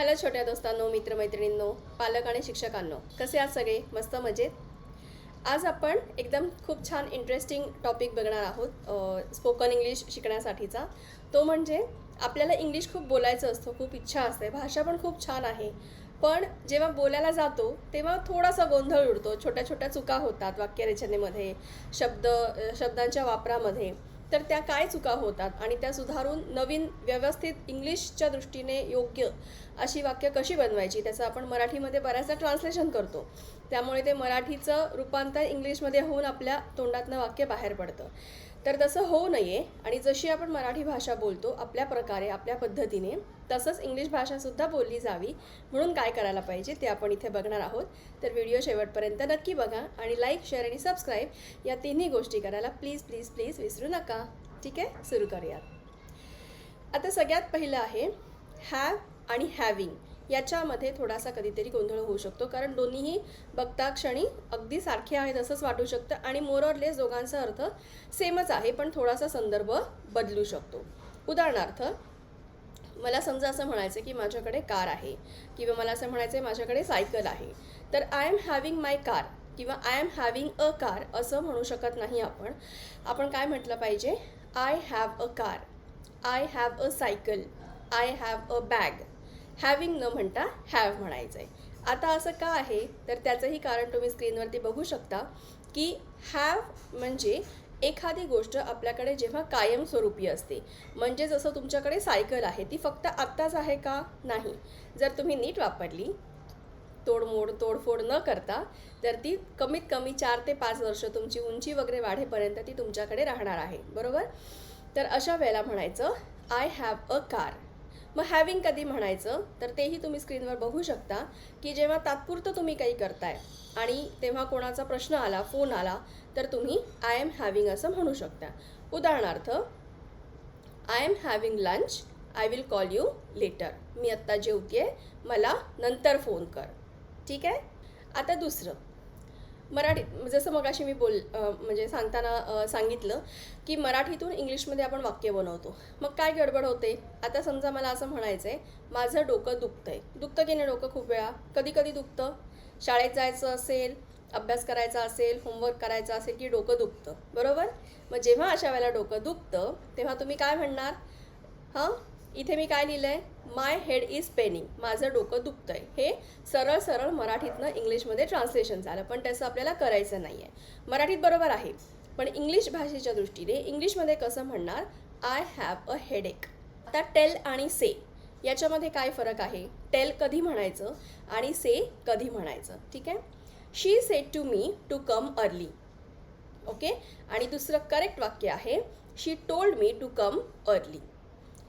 Hello छोट्या दोस्तांनो मित्रमैत्रिणींनो पालक आणि शिक्षकांनो. कसे आहात सगळे? मस्त मजेत? आज आपण एकदम खूप छान इंटरेस्टिंग टॉपिक बघणार आहोत स्पोकन इंग्लिश शिकण्यासाठीचा. तो म्हणजे आपल्याला इंग्लिश खूप बोलायचं असतं खूप इच्छा असते भाषा पण खूप छान आहे. पण जेव्हा बोलायला जातो तेव्हा थोडासा गोंधळ उडतो छोट्या छोट्या चुका होतात वाक्यरचनेमध्ये शब्द शब्दांच्या वापरामध्ये. तर त्या काय चुका होतात? आणि त्या सुधारून नवीन व्यवस्थित इंग्लिशच्या दृष्टीने योग्य अशी वाक्य कशी बनवायची? त्याचं आपण मराठीमध्ये बऱ्याचदा ट्रान्सलेशन करतो. त्यामुळे ते मराठीचं रूपांतर इंग्लिशमध्ये होऊन आपल्या तोंडातनं वाक्य बाहेर पडतं. तर तसं होऊ नये. आणि जशी आपण मराठी भाषा बोलतो आपल्या प्रकारे आपल्या पद्धतीने तसंच इंग्लिश भाषासुद्धा बोलली जावी. म्हणून काय करायला पाहिजे ते आपण इथे बघणार आहोत. तर व्हिडिओ शेवटपर्यंत नक्की बघा आणि लाईक शेअर आणि सबस्क्राईब या तिन्ही गोष्टी करायला प्लीज प्लीज प्लीज विसरू नका. ठीक आहे? सुरू करूयात. आता सगळ्यात पहिलं आहे हॅव आणि हॅविंग याच्यामध्ये थोडासा कधीतरी गोंधळ होऊ शकतो. कारण दोन्हीही बघता क्षणी अगदी सारखे आहेत असंच वाटू शकतं आणि मोरॉरलेस दोघांचा अर्थ सेमच आहे पण थोडासा संदर्भ बदलू शकतो. उदाहरणार्थ मला समजा असं म्हणायचं की माझ्याकडे कार आहे किंवा मला असं म्हणायचं आहे माझ्याकडे सायकल आहे तर I am having my car किंवा I am having a car असं म्हणू शकत नाही आपण. आपण काय म्हटलं पाहिजे? I have a car I have a cycle I have a bag having न म्हणता हॅव म्हणायचं आहे आता असं का आहे? तर त्याचंही कारण तुम्ही स्क्रीनवरती बघू शकता की हॅव म्हणजे एखादी गोष्ट आपल्याकडे जेव्हा कायमस्वरूपी असते. म्हणजे जसं तुमच्याकडे सायकल आहे ती फक्त आत्ताच आहे का? नाही. जर तुम्ही नीट वापरली तोडमोड तोडफोड न करता तर ती कमीत कमी चार ते पाच वर्ष तुमची उंची वगैरे वाढेपर्यंत ती तुमच्याकडे राहणार आहे. बरोबर? तर अशा वेळेला म्हणायचं आय हॅव अ कार मग हॅविंग कधी म्हणायचं तर तेही तुम्ही स्क्रीनवर बघू शकता की जेव्हा तात्पुरतं तुम्ही काही करताय आणि तेव्हा कोणाचा प्रश्न आला फोन आला तर तुम्ही आय एम हॅविंग असं म्हणू शकता. उदाहरणार्थ I am having lunch I will call you later मी आत्ता जेवते मला नंतर फोन कर. ठीक आहे? आता दुसरं. मराठी जसं मगाशी मी बोल म्हणजे सांगताना सांगितलं की मराठीतून इंग्लिशमध्ये आपण वाक्य बनवतो. मग काय गडबड होते? आता समजा मला असं म्हणायचं आहे माझं डोकं दुखतं आहे दुखतं की नाही डोकं खूप वेळा? कधी कधी दुखतं. शाळेत जायचं असेल अभ्यास करायचा असेल होमवर्क करायचा असेल की डोकं दुखतं. बरोबर? मग जेव्हा अशा वेळेला डोकं दुखतं तेव्हा तुम्ही काय म्हणणार? हां? इथे मी काय लिहिलं आहे माय हेड इज पेनिंग माझं डोकं दुखतं आहे हे सरळ सरळ मराठीतनं इंग्लिशमध्ये ट्रान्सलेशन झालं. पण त्याचं आपल्याला करायचं नाही आहे मराठीत बरोबर आहे. पण इंग्लिश भाषेच्या दृष्टीने इंग्लिशमध्ये कसं म्हणणार? आय हॅव अ हेडेक आता टेल आणि से याच्यामध्ये काय फरक आहे? टेल कधी म्हणायचं आणि से कधी म्हणायचं. ठीक आहे? She said to me to come early okay आणि दुसरं करेक्ट वाक्य आहे. She told me to come early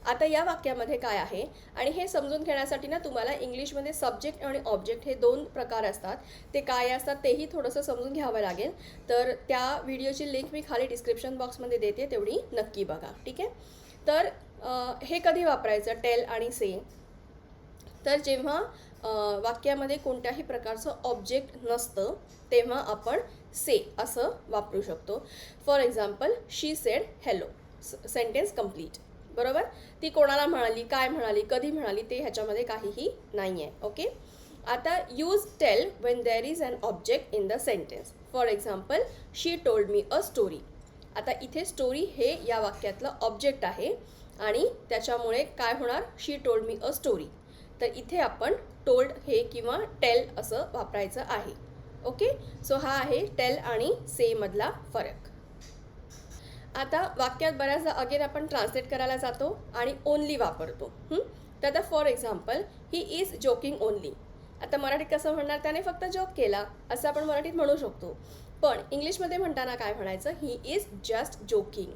आता या वाक्यामध्ये काय आहे? आणि हे समजून घेण्यासाठी ना तुम्हाला इंग्लिशमध्ये सब्जेक्ट आणि ऑब्जेक्ट हे दोन प्रकार असतात. ते काय असतात तेही थोडंसं समजून घ्यावं लागेल. तर त्या व्हिडिओची लिंक मी खाली डिस्क्रिप्शन बॉक्समध्ये देते तेवढी नक्की बघा. ठीक आहे? तर हे कधी वापरायचं? टेल आणि से तर जेव्हा वाक्यामध्ये कोणत्याही प्रकारचं ऑब्जेक्ट नसतं तेव्हा आपण से असं वापरू शकतो. For example she said hello sentence complete बरोबर? ती कोणाला म्हणाली काय म्हणाली कधी म्हणाली ते ह्याच्यामध्ये काहीही नाही आहे ओके? आता use tell when there is an object in the sentence for example she told me a story आता इथे स्टोरी हे या वाक्यातलं ऑब्जेक्ट आहे आणि त्याच्यामुळे काय होणार? शी टोल्ड मी अ स्टोरी तर इथे आपण टोल्ड हे किंवा टेल असं वापरायचं आहे ओके? सो हा आहे टेल आणि से मधला फरक. आता वाक्यात बऱ्याचदा अगेन आपण ट्रान्सलेट करायला जातो आणि ओनली वापरतो. तर आता for example he is joking only आता मराठीत कसं म्हणणार? त्याने फक्त जोक केला असं आपण मराठीत म्हणू शकतो. पण इंग्लिशमध्ये म्हणताना काय म्हणायचं? ही इज जस्ट जोकिंग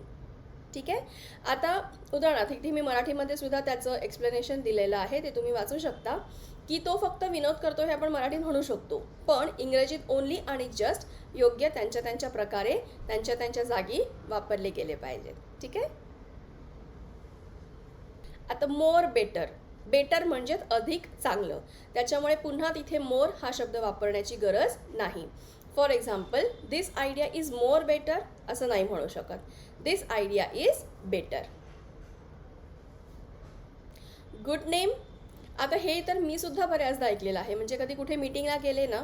ठीक आहे? आता उदाहरणार्थ इथे मी मराठीमध्ये सुद्धा त्याचं एक्सप्लेनेशन दिलेलं आहे ते तुम्ही वाचू शकता. की तो फक्त विनोद करतो हे आपण मराठीत म्हणू शकतो. पण इंग्रजीत ओनली आणि जस्ट योग्य त्यांच्या त्यांच्या प्रकारे त्यांच्या त्यांच्या जागी वापरले गेले पाहिजेत. ठीक आहे? आता मोर बेटर बेटर म्हणजेच अधिक चांगलं. त्याच्यामुळे पुन्हा तिथे मोर हा शब्द वापरण्याची गरज नाही. For example this idea is more better असं नाही म्हणू शकत. This idea is better good name आता हे तर मी सुद्धा बऱ्याचदा ऐकलेलं आहे. म्हणजे कधी कुठे मीटिंगला गेले ना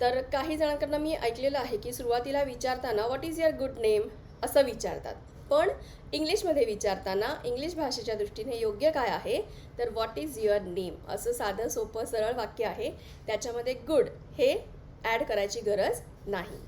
तर काही जणांकडनं मी ऐकलेलं आहे की सुरुवातीला विचारताना what is your good name असं विचारतात. पण इंग्लिशमध्ये विचारताना इंग्लिश भाषेच्या दृष्टीने योग्य काय आहे? तर व्हॉट इज युअर नेम असं साधं सोपं सरळ वाक्य आहे. त्याच्यामध्ये गुड हे ॲड करायची गरज नाही.